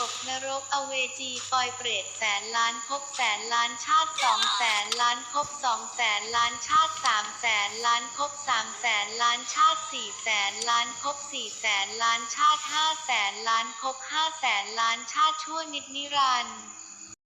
รกอเวจีปอยเปรตแสนล้านพบแสนล้านชาติสองแสนล้านพบสองแสนล้านชาติสามแสนล้านพบสามแสนล้านชาติสี่แสนล้านพบสี่แสนล้านชาติห้าแสนล้านพบห้าแสนล้านชาติชั่วนิดนิรันดร์